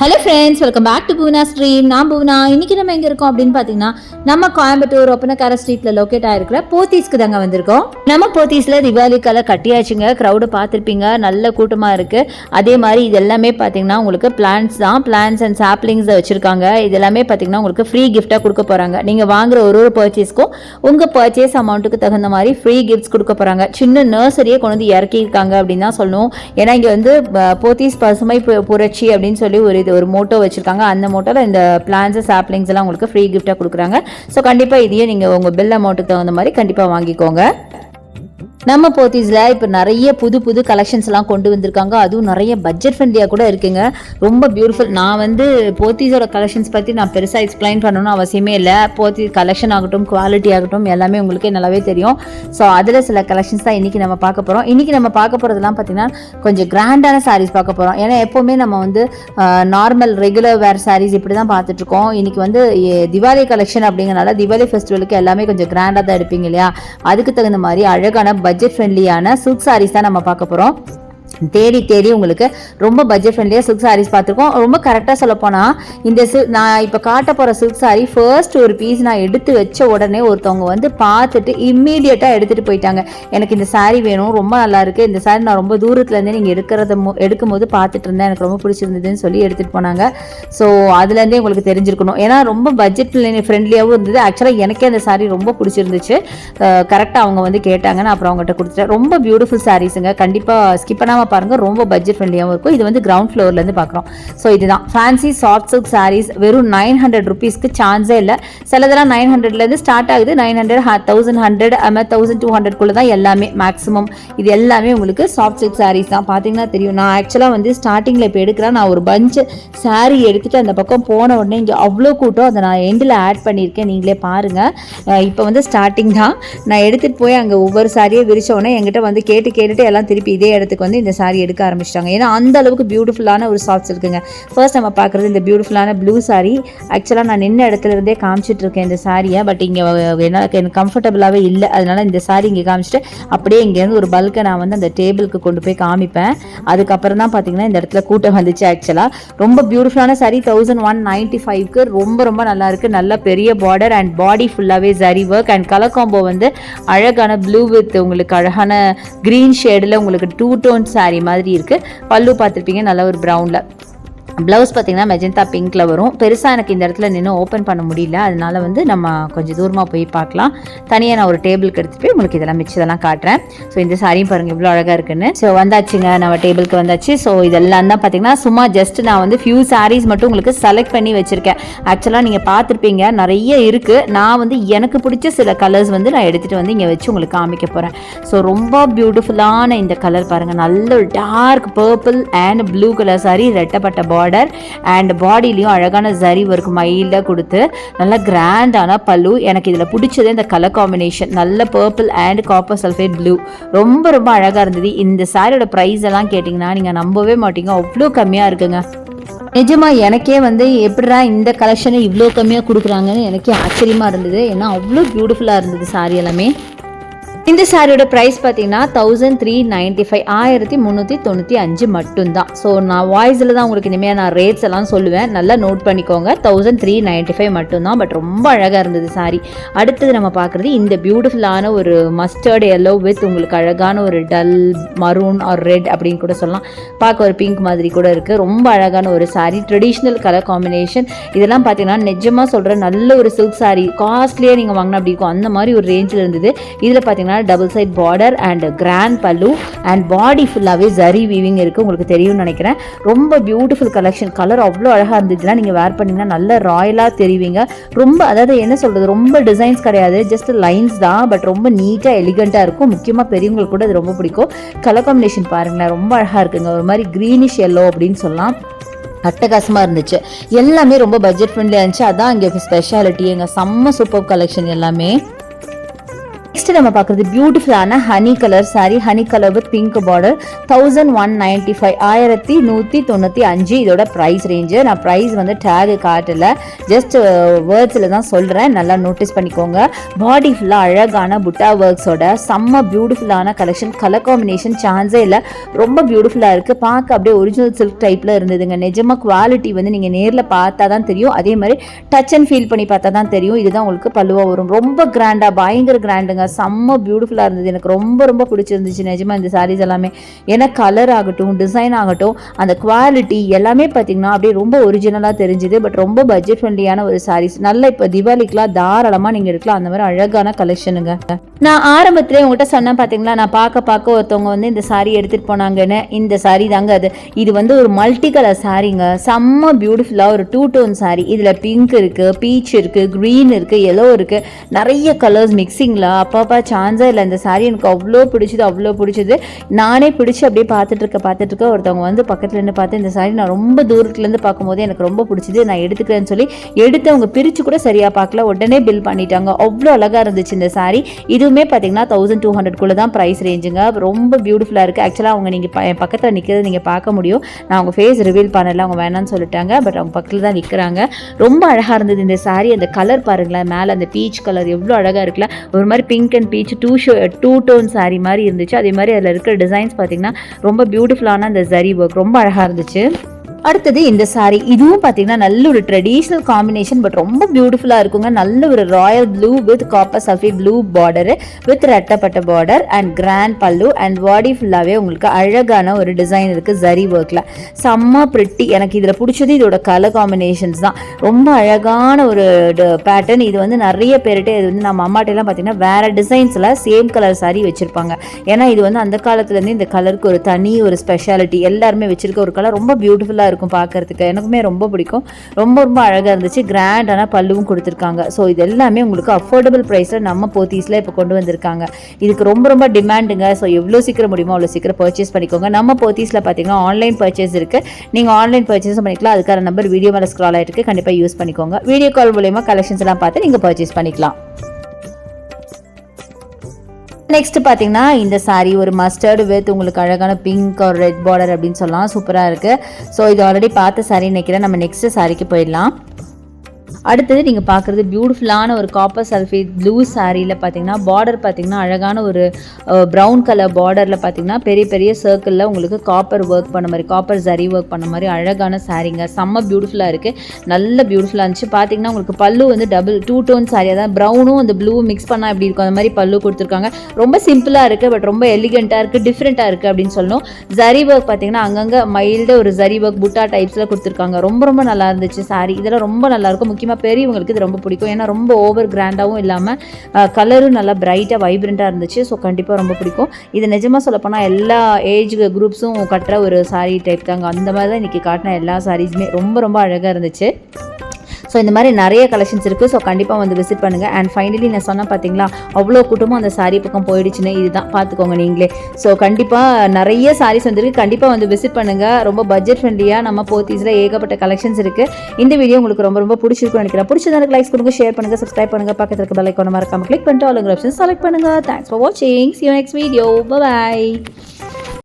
Hello friends welcome back to Poona stream நான் பூனா இன்றைக்கி நம்ம எங்கே இருக்கோம் அப்படின்னு பார்த்தீங்கன்னா நம்ம கோயம்புத்தூர் ஒப்பனக்கார ஸ்ட்ரீட்டில் லொக்கேட் ஆகிருக்கிற போத்தீஸ்க்கு தாங்க வந்திருக்கோம். நம்ம போத்தீஸில் திவாலிக்கெல்லாம் கட்டியாச்சுங்க. க்ரௌடு பார்த்துருப்பீங்க. நல்ல கூட்டமாக இருக்குது அதே மாதிரி இது எல்லாமே பார்த்தீங்கன்னா உங்களுக்கு பிளான்ஸ் தான். பிளான்ஸ் அண்ட் சாப்லிங்ஸ் வச்சுருக்காங்க. இது எல்லாமே பார்த்தீங்கன்னா உங்களுக்கு ஃப்ரீ கிஃப்ட்டாக கொடுக்க போகிறாங்க நீங்கள் வாங்குற ஒரு ஒரு பர்ச்சேஸ்க்கும் உங்கள் பர்ச்சேஸ் அமௌண்ட்டுக்கு தகுந்த மாதிரி ஃப்ரீ கிஃப்ட்ஸ் கொடுக்க போகிறாங்க சின்ன நர்சரியே கொண்டு வந்து இறக்கியிருக்காங்க அப்படின்னு தான் சொல்லணும். ஏன்னா இங்கே வந்து போத்தீஸ் பசுமை புரட்சி அப்படின்னு சொல்லி ஒரு இது ஒரு மோட்டோ வச்சுருக்காங்க. அந்த மோட்டோவில் இந்த பிளான்ஸ் சாப்ளிங்ஸ் எல்லாம் உங்களுக்கு ஃப்ரீ கிஃப்டாக கொடுக்குறாங்க. ஸோ கண்டிப்பாக இதையே நீங்கள் உங்கள் பில் அமௌண்ட்டுக்கு தகுந்த மாதிரி கண்டிப்பாக வாங்கிக்கோங்க. நம்ம போத்தீஸில் இப்போ நிறைய புது புது கலெக்ஷன்ஸ்லாம் கொண்டு வந்திருக்காங்க. அதுவும் நிறைய பட்ஜெட் ஃப்ரெண்ட்லியாக கூட இருக்குங்க. ரொம்ப பியூட்டிஃபுல் நான் வந்து போத்தீஸோட கலெக்ஷன்ஸ் பற்றி நான் பெருசாக எக்ஸ்பிளைன் பண்ணணும்னு அவசியமே இல்லை. போத்தி கலெக்ஷன் ஆகட்டும் குவாலிட்டி ஆகட்டும் எல்லாமே உங்களுக்கே நல்லாவே தெரியும். ஸோ அதில் சில கலெக்ஷன்ஸ் தான் இன்றைக்கி நம்ம பார்க்க போகிறோம் இன்றைக்கி நம்ம பார்க்க போகிறதுலாம் பார்த்திங்கன்னா கொஞ்சம் கிராண்டான சாரீஸ் பார்க்க போகிறோம் ஏன்னா எப்போவுமே நம்ம வந்து நார்மல் ரெகுலர் வேர் சாரீஸ் இப்படி தான் பார்த்துட்ருக்கோம் இன்றைக்கி வந்து திவாலி கலெக்ஷன் அப்படிங்கிறனால திவாலி ஃபெஸ்டிவலுக்கு எல்லாமே கொஞ்சம் கிராண்டாக தான் எடுப்பீங்க இல்லையா? அதுக்கு தகுந்த மாதிரி அழகான பட்ஜெட் ஃப்ரெண்ட்லியான சில்க் சாரீஸ் தான் நம்ம பார்க்க போகிறோம் தேடி தேடி உங்களுக்கு ரொம்ப பட்ஜெட் ஃப்ரெண்ட்லியாக சில்க் சாரீஸ் பார்த்துருக்கோம். ரொம்ப கரெக்டாக சொல்ல போனால் இந்த சில் நான் இப்போ காட்ட போகிற சில்க் சாரீ ஃபர்ஸ்ட் ஒரு பீஸ் நான் எடுத்து வச்ச உடனே ஒருத்தவங்க வந்து பார்த்துட்டு இம்மீடியட்டாக எடுத்துகிட்டு போயிட்டாங்க. எனக்கு இந்த சாரீ வேணும் ரொம்ப நல்லா இருக்குது இந்த சாரீ நான் ரொம்ப தூரத்துலேருந்தே நீங்கள் எடுக்கிறத மு- எடுக்கும்போது பார்த்துட்டு இருந்தேன். எனக்கு ரொம்ப பிடிச்சிருந்ததுன்னு சொல்லி எடுத்துகிட்டு போனாங்க. ஸோ அதுலேருந்தே உங்களுக்கு தெரிஞ்சிருக்கணும். ஏன்னா ரொம்ப பட்ஜெட் ஃப்ரெண்ட்லியாகவும் இருந்தது. ஆக்சுவலாக எனக்கே அந்த சாரீ ரொம்ப பிடிச்சிருந்துச்சு. கரெக்டாக அவங்க வந்து கேட்டாங்க நான் அப்புறம் அவங்ககிட்ட கொடுத்துட்டேன். ரொம்ப பியூட்டிஃபுல் சாரீஸுங்க கண்டிப்பாக ஸ்கிப் பண்ணாமல் பாருங்கள் ரொம்ப பட்ஜெட் ஃப்ரெண்ட்லியாகவும் இருக்கும். இது வந்து கிரவுண்ட் ஃப்ளோர்லேருந்து பார்க்குறோம் ஸோ இதுதான். ஃபேன்சி சாஃப்ட் சில்க் சாரீஸ் வெறும் நைன் ஹண்ட்ரட் ருபீஸ்க்கு சான்ஸே இல்லை. சிலதெல்லாம் நைன் ஹண்ட்ரட்லேருந்து ஸ்டார்ட் ஆகுது. நைன் ஹண்ட்ரட் தௌசண்ட் ஹண்ட்ரட் அதுமாதிரி தௌசண்ட் டூ ஹண்ட்ரட்குள்ளே தான் எல்லாமே மேக்ஸிமம் இது எல்லாமே உங்களுக்கு சாஃப்ட் சில்க் சாரீஸ் தான். பார்த்தீங்கன்னா தெரியும். நான் ஆக்சுவலாக வந்து ஸ்டார்டிங்கில் இப்போ எடுக்கிறேன். நான் ஒரு பஞ்சு சாரீ எடுத்துட்டு அந்த பக்கம் போன உடனே இங்கே அவ்வளோ கூட்டம். அதை நான் எண்டில் ஆட் பண்ணியிருக்கேன். நீங்களே பாருங்கள் இப்போ வந்து ஸ்டார்டிங் தான். நான் எடுத்துகிட்டு போய் அங்கே ஒவ்வொரு சாரியை விரிச்ச உடனே என்கிட்ட வந்து கேட்டு கேட்டுட்டு எல்லாம் திருப்பி இதே இடத்துக்கு வந்து இந்த சாரீ எடுக்க ஆரம்பிச்சிட்டாங்க. ஏன்னா அந்த அளவுக்கு பியூட்டிஃபுல்லான ஒரு சாஃப்ட்ஸ் இருக்குங்க. ஃபர்ஸ்ட் நம்ம பார்க்குறது இந்த பியூட்டிஃபுல்லான ப்ளூ சாரீ ஆக்சுவலாக நான் நின்ன இடத்துல இருந்தே காமிச்சிட்டு இருக்கேன் இந்த சாரியை பட் இங்கே எனக்கு எனக்கு கம்ஃபர்டபுளாகவே இல்லை. அதனால இந்த சாரீ இங்கே காமிச்சிட்டு அப்படியே இங்கேருந்து ஒரு பல்கை நான் வந்து அந்த டேபிளுக்கு கொண்டு போய் காமிப்பேன். அதுக்கப்புறம் தான் பார்த்தீங்கன்னா இந்த இடத்துல கூட்டம் வந்துச்சு ஆக்சுவலாக ரொம்ப பியூட்டிஃபுல்லான சாரீ தௌசண்ட் ஒன் நைன்ட்டி ஃபைவ்க்கு ரொம்ப ரொம்ப நல்லா இருக்குது நல்ல பெரிய பார்டர் அண்ட் பாடி ஃபுல்லாகவே சரி ஒர்க் அண்ட் கலர் காம்போ வந்து அழகான ப்ளூ வித் உங்களுக்கு அழகான க்ரீன் ஷேடில் உங்களுக்கு டூ டோன் saree மாதிரி இருக்கு. பல்லு பார்த்துருப்பீங்க நல்ல ஒரு ப்ரௌனில் ப்ளவுஸ் பார்த்தீங்கன்னா மெஜந்தா பிங்க்ல வரும். பெருசாக எனக்கு இந்த இடத்துல நின்று ஓப்பன் பண்ண முடியல. அதனால வந்து நம்ம கொஞ்சம் தூரமாக போய் பார்க்கலாம். தனியாக நான் ஒரு டேபிளுக்கு எடுத்துகிட்டு போய் உங்களுக்கு இதெல்லாம் மிச்சதெல்லாம் காட்டுறேன். ஸோ இந்த சாரியும் பாருங்கள் இவ்வளோ அழகாக இருக்குன்னு. ஸோ வந்தாச்சுங்க நம்ம டேபிளுக்கு வந்தாச்சு. ஸோ இதெல்லாம் தான் பார்த்தீங்கன்னா சும்மா ஜஸ்ட் நான் வந்து ஃபியூ சாரீஸ் மட்டும் உங்களுக்கு செலக்ட் பண்ணி வச்சுருக்கேன். ஆக்சுவலாக நீங்கள் பார்த்துருப்பீங்க நிறைய இருக்குது நான் வந்து எனக்கு பிடிச்ச சில கலர்ஸ் வந்து நான் எடுத்துகிட்டு வந்து இங்கே வச்சு உங்களுக்கு காமிக்க போகிறேன் ஸோ ரொம்ப பியூட்டிஃபுல்லான இந்த கலர் பாருங்கள் நல்ல ஒரு dark purple and blue colour sari ரெட்டப்பட்ட border and பாடிலையும் அழகான ஜரி ஒர்க் மைல்டாக கொடுத்து நல்ல கிராண்டான பல்லு. எனக்கு இதில் பிடிச்சதே இந்த கலர் காம்பினேஷன் நல்ல purple and copper sulphate blue ரொம்ப ரொம்ப அழகாக இருந்தது. இந்த சாரியோட ப்ரைஸ் எல்லாம் கேட்டிங்கன்னா நீங்கள் நம்பவே மாட்டீங்க. அவ்வளோ கம்மியாக இருக்குங்க. நிஜமா எனக்கே வந்து எப்படிடா இந்த கலெக்ஷனை இவ்வளோ கம்மியாக கொடுக்குறாங்கன்னு எனக்கே ஆச்சரியமாக இருந்தது. ஏன்னா அவ்வளோ பியூட்டிஃபுல்லாக இருந்தது சாரி எல்லாமே. இந்த சாரியோட ப்ரைஸ் பார்த்தீங்கன்னா தௌசண்ட் த்ரீ நைன்டி ஃபைவ் ஆயிரத்தி முந்நூற்றி தொண்ணூற்றி அஞ்சு மட்டும்தான். ஸோ நான் வாய்ஸில் தான் உங்களுக்கு இனிமேல் நான் ரேட்ஸ் எல்லாம் சொல்லுவேன். நல்லா நோட் பண்ணிக்கோங்க. தௌசண்ட் த்ரீ நைன்ட்டி ஃபைவ் மட்டும்தான் பட் ரொம்ப அழகாக இருந்தது சாரி அடுத்தது நம்ம பார்க்குறது இந்த பியூட்டிஃபுல்லான ஒரு மஸ்டர்டு எல்லோ வித் உங்களுக்கு அழகான ஒரு டல் மரூன் ஆர் ரெட் அப்படின்னு கூட சொல்லலாம். பார்க்க ஒரு பிங்க் மாதிரி கூட இருக்குது ரொம்ப அழகான ஒரு சாரி ட்ரெடிஷ்னல் கலர் காம்பினேஷன் இதெல்லாம் பார்த்தீங்கன்னா நிஜமாக சொல்கிற நல்ல ஒரு சில்க் சாரி காஸ்ட்லியாக நீங்கள் வாங்கினா அப்படி இருக்கும். அந்த மாதிரி ஒரு ரேஞ்சில் இருந்தது. இதில் பார்த்தீங்கன்னா double side border and grand pallu and body ஃபுல்லாகவே ஜரி வீவிங் இருக்குது உங்களுக்கு தெரியும்னு நினைக்கிறேன். ரொம்ப பியூட்டிஃபுல் கலெக்ஷன் கலர் அவ்வளோ அழகாக இருந்துச்சுன்னா நீங்கள் வேர் பண்ணிங்கன்னா நல்ல ராயலாக தெரிவிங்க. ரொம்ப அதாவது என்ன சொல்கிறது ரொம்ப டிசைன்ஸ் கிடையாது. ஜஸ்ட் லைன்ஸ் தான் பட் ரொம்ப நீட்டாக எலிகண்ட்டாக இருக்கும். முக்கியமாக பெரியவங்களுக்கு கூட அது ரொம்ப பிடிக்கும். கலர் காம்பினேஷன் பாருங்களேன் ரொம்ப அழகாக இருக்குங்க. ஒரு மாதிரி க்ரீனிஷ் எல்லோ அப்படின்னு சொல்லலாம். அட்டகாசமாக இருந்துச்சு. எல்லாமே ரொம்ப பட்ஜெட் ஃப்ரெண்ட்லியாக இருந்துச்சு. அதான் இங்கே ஸ்பெஷாலிட்டி எங்கள் செம்ம சூப்பர் கலெக்ஷன் எல்லாமே. நெக்ஸ்ட் நம்ம பார்க்குறது பியூட்டிஃபுல்லான honey colour sari honey colour with pink border thousand one ninety five ஆயிரத்தி நூற்றி தொண்ணூற்றி அஞ்சு. இதோட ப்ரைஸ் ரேஞ்சு நான் ப்ரைஸ் வந்து டேகு காட்டல. ஜஸ்ட் வேர்ட்ஸில் uh, தான் சொல்கிறேன் நல்லா நோட்டீஸ் பண்ணிக்கோங்க. பாடி ஃபுல்லாக அழகான புட்டா ஒர்க்ஸோட செம்ம பியூட்டிஃபுல்லான கலெக்ஷன் கலர் காம்பினேஷன் சான்ஸே இல்லை. ரொம்ப பியூட்டிஃபுல்லாக இருக்குது பார்க்க அப்படியே ஒரிஜினல் சில்க் டைப்பில் இருந்ததுங்க. நிஜமாக குவாலிட்டி வந்து நீங்கள் நேரில் பார்த்தா தான் தெரியும். அதே மாதிரி டச் அண்ட் ஃபீல் பண்ணி பார்த்தா தான் தெரியும். இதுதான் உங்களுக்கு பல்லுவாக வரும். ரொம்ப கிராண்டாக பயங்கர கிராண்டுங்க செம்ம பியூட்டிஃபுல்லாக இருந்தது. எனக்கு ரொம்ப ரொம்ப பிடிச்சிருந்துச்சு. நிஜமாக இந்த சாரீஸ் எல்லாமே. ஏன்னா கலர் ஆகட்டும் டிசைன் ஆகட்டும் அந்த குவாலிட்டி எல்லாமே பார்த்தீங்கன்னா அப்படியே ரொம்ப ஒரிஜினலாக தெரிஞ்சுது. பட் ரொம்ப பட்ஜெட் ஃப்ரெண்ட்லியான ஒரு சாரீஸ் நல்ல இப்போ தீபாவளிக்குலாம் தாராளமாக நீங்கள் எடுக்கலாம். அந்த மாதிரி அழகான கலெக்ஷனுங்க நான் ஆரம்பத்திலே உங்கள்கிட்ட சொன்னேன் பார்த்தீங்களா? நான் பார்க்க பார்க்க ஒருத்தவங்க வந்து இந்த சாரீ எடுத்துகிட்டு போனாங்கன்னு. இந்த சாரீ தாங்க அது. இது வந்து ஒரு மல்டி கலர் சாரீங்க செம்ம பியூட்டிஃபுல்லாக ஒரு டூ டோன் சாரீ இதில் பிங்க் இருக்குது பீச் இருக்குது க்ரீன் இருக்குது எல்லோ இருக்குது நிறைய கலர்ஸ் மிக்சிங்கில் பாப்பா சான்ஸே இல்லை இந்த சாரீ எனக்கு அவ்வளோ பிடிச்சது அவ்வளோ பிடிச்சது. நானே பிடிச்சி அப்படியே பார்த்துட்டு இருக்க பார்த்துட்டு இருக்க ஒருத்தவங்க வந்து பக்கத்தில் இருந்து பார்த்து இந்த சாரீ நான் ரொம்ப தூரத்துலேருந்து பார்க்கும்போது எனக்கு ரொம்ப பிடிச்சது நான் எடுத்துக்கிறேன்னு சொல்லி எடுத்து அவங்க பிரித்து கூட சரியாக பார்க்கல. உடனே பில் பண்ணிட்டாங்க. அவ்வளோ அழகாக இருந்துச்சு இந்த சாரீ இதுவுமே பார்த்தீங்கன்னா தௌசண்ட் டூ ஹண்ட்ரட்குள்ளே தான் ப்ரைஸ் ரேஞ்சுங்க ரொம்ப பியூட்டிஃபுல்லாக இருக்குது ஆக்சுவலாக அவங்க நீங்கள் பக்கத்தில் நிற்கிறது நீங்கள் பார்க்க முடியும். நான் அவங்க ஃபேஸ் ரிவீல் பண்ணல அவங்க வேணாம்னு சொல்லிட்டாங்க. பட் அவங்க பக்கத்தில் தான் நிற்கிறாங்க ரொம்ப அழகாக இருந்தது இந்த சாரீ அந்த கலர் பாருங்களேன் மேலே அந்த பீச் கலர் எவ்வளோ அழகாக இருக்குல்ல. ஒரு மாதிரி pink and peach two show two tone sari மாதிரி இருந்துச்சு. அதே மாதிரி அதில் இருக்கிற டிசைன்ஸ் பார்த்தீங்கன்னா ரொம்ப பியூட்டிஃபுல்லான அந்த ஜரி ஒர்க் ரொம்ப அழகாக இருந்துச்சு. அடுத்தது இந்த saree. இதுவும் பார்த்தீங்கன்னா நல்ல ஒரு ட்ரெடிஷ்னல் காம்பினேஷன் பட் ரொம்ப பியூட்டிஃபுல்லாக இருக்குங்க. நல்ல ஒரு royal blue with copper Safi blue border with ரெட்டப்பட்ட border and grand pallu and body ஃபுல்லாகவே உங்களுக்கு அழகான ஒரு டிசைன் இருக்குது ஜரி ஒர்க்கில் செம்ம பிரிட்டி எனக்கு இதில் பிடிச்சது இதோட கலர் காம்பினேஷன்ஸ் தான். ரொம்ப அழகான ஒரு பேட்டர்ன் இது வந்து நிறைய பேர்கிட்ட இது வந்து நம்ம அம்மாட்டெல்லாம் பார்த்தீங்கன்னா வேறு டிசைன்ஸில் சேம் கலர் சாரீ வச்சுருப்பாங்க. ஏன்னா இது வந்து அந்த காலத்துலேருந்து இந்த கலருக்கு ஒரு தனி ஒரு ஸ்பெஷாலிட்டி எல்லாருமே வச்சிருக்க ஒரு கலர் ரொம்ப பியூட்டிஃபுல்லாக இருக்கும் பார்க்கறதுக்கு. எனக்குமே ரொம்ப பிடிக்கும். ரொம்ப ரொம்ப அழகாக இருந்துச்சு. கிராண்டான பல்லுவும் கொடுத்துருக்காங்க. ஸோ இது எல்லாமே உங்களுக்கு அஃபோர்டபுள் ப்ரைஸில் நம்ம போத்தீஸில் இப்போ கொண்டு வந்திருக்காங்க. இதுக்கு ரொம்ப ரொம்ப டிமாண்டுங்க ஸோ எவ்வளோ சீக்கிரம் முடியுமோ அவ்வளோ சீக்கிரம் பர்ச்சேஸ் பண்ணிக்கோங்க. நம்ம போத்தீஸில் பார்த்தீங்கன்னா ஆன்லைன் பர்ச்சேஸ் இருக்குது நீங்கள் ஆன்லைன் பர்ச்சேஸும் பண்ணிக்கலாம். அதுக்கான நம்பர் வீடியோ மேலே ஸ்க்ரால் ஆகிட்டு கண்டிப்பாக யூஸ் பண்ணிக்கோங்க. வீடியோ கால் மூலயமா கலெக்ஷன்ஸ்லாம் பார்த்து நீங்கள் பர்ச்சேஸ் பண்ணிக்கலாம். நெக்ஸ்ட் பார்த்தீங்கன்னா இந்த சாரீ ஒரு மஸ்டர்டு வித் உங்களுக்கு அழகான பிங்க் ஒரு ரெட் பார்டர் அப்படின்னு சொல்லலாம். சூப்பராக இருக்குது ஸோ இது ஆல்ரெடி பார்த்த சாரீ நினைக்கிறேன். நம்ம நெக்ஸ்ட் சாரிக்கு போயிடலாம். அடுத்தது நீங்கள் பார்க்குறது பியூட்டிஃபுல்லான ஒரு காப்பர் சல்ஃபேட் ப்ளூ சாரியில் பார்த்தீங்கன்னா பார்டர் பார்த்தீங்கன்னா அழகான ஒரு ப்ரௌன் கலர் பார்டரில் பார்த்தீங்கன்னா பெரிய பெரிய சர்க்கிளில் உங்களுக்கு காப்பர் ஒர்க் பண்ண மாதிரி காப்பர் ஜரி ஒர்க் பண்ண மாதிரி அழகான சாரீங்க செம்ம பியூட்டிஃபுல்லாக இருக்குது நல்ல பியூட்டிஃபுல்லாக இருந்துச்சு. பார்த்தீங்கன்னா உங்களுக்கு பல்லு வந்து டபுள் டூ டோன் சாரி அதான் ப்ரௌனும் அந்த ப்ளூவும் மிக்ஸ் பண்ணால் எப்படி இருக்கும்? அந்த மாதிரி பல்லு கொடுத்துருக்காங்க. ரொம்ப சிம்பிளாக இருக்குது பட் ரொம்ப எலிகெண்ட்டாக இருக்குது டிஃப்ரெண்ட்டாக இருக்குது அப்படின்னு சொல்லணும். ஜரி ஒர்க் பார்த்தீங்கன்னா அங்கங்கே மைல்டு ஒரு ஜரி ஒர்க் புட்டா டைப்ஸில் கொடுத்துருக்காங்க. ரொம்ப ரொம்ப நல்லா இருந்துச்சு சாரி இதெல்லாம் ரொம்ப நல்லாயிருக்கும் முக்கியமாக முக்கியமாக பெரியவங்களுக்கு இது ரொம்ப பிடிக்கும். ஏன்னா ரொம்ப ஓவர் கிராண்டாகவும் இல்லாமல் கலரும் நல்லா பிரைட்டாக வைப்ரண்ட்டாக இருந்துச்சு. ஸோ கண்டிப்பாக ரொம்ப பிடிக்கும். இது நிஜமாக சொல்லப்போனால் எல்லா ஏஜ் குரூப்ஸும் கட்டுற ஒரு சாரீ டைப் தாங்க. அந்த மாதிரி தான் இன்றைக்கி காட்டின எல்லா சாரீஸுமே ரொம்ப ரொம்ப அழகாக இருந்துச்சு. ஸோ இந்த மாதிரி நிறைய கலெக்ஷன்ஸ் இருக்குது ஸோ கண்டிப்பாக வந்து விசிட் பண்ணுங்கள் அண்ட் ஃபைனலி நான் சொன்னேன் பார்த்தீங்களா அவ்வளோ கூட்டமும் அந்த சாரீ பக்கம் போயிடுச்சுன்னு இதுதான். பார்த்துக்கோங்க நீங்களே. ஸோ கண்டிப்பாக நிறைய சாரீஸ் வந்துருக்கு. கண்டிப்பாக வந்து விசிட் பண்ணுங்கள் ரொம்ப பட்ஜெட் ஃப்ரெண்ட்லியாக நம்ம போத்தீஸில் ஏகப்பட்ட கலெக்ஷன்ஸ் இருக்குது இந்த வீடியோ உங்களுக்கு ரொம்ப ரொம்ப பிடிச்சிருக்கும்னு நினைக்கிறேன். பிடிச்சதான லைக்ஸ் கொடுங்க ஷேர் பண்ணுங்கள் சப்ஸ்கிரைப் பண்ணுங்கள் பக்கத்தில் இருக்க பெல் ஐக்கான மறக்காமல் கிளிக் பண்ணிட்டு ஆளுங்க ஆப்ஷன் செலக்ட் பண்ணுங்கள் தேங்க்ஸ் ஃபார் வாட்சிங் சி நெக்ஸ்ட் வீடியோ பை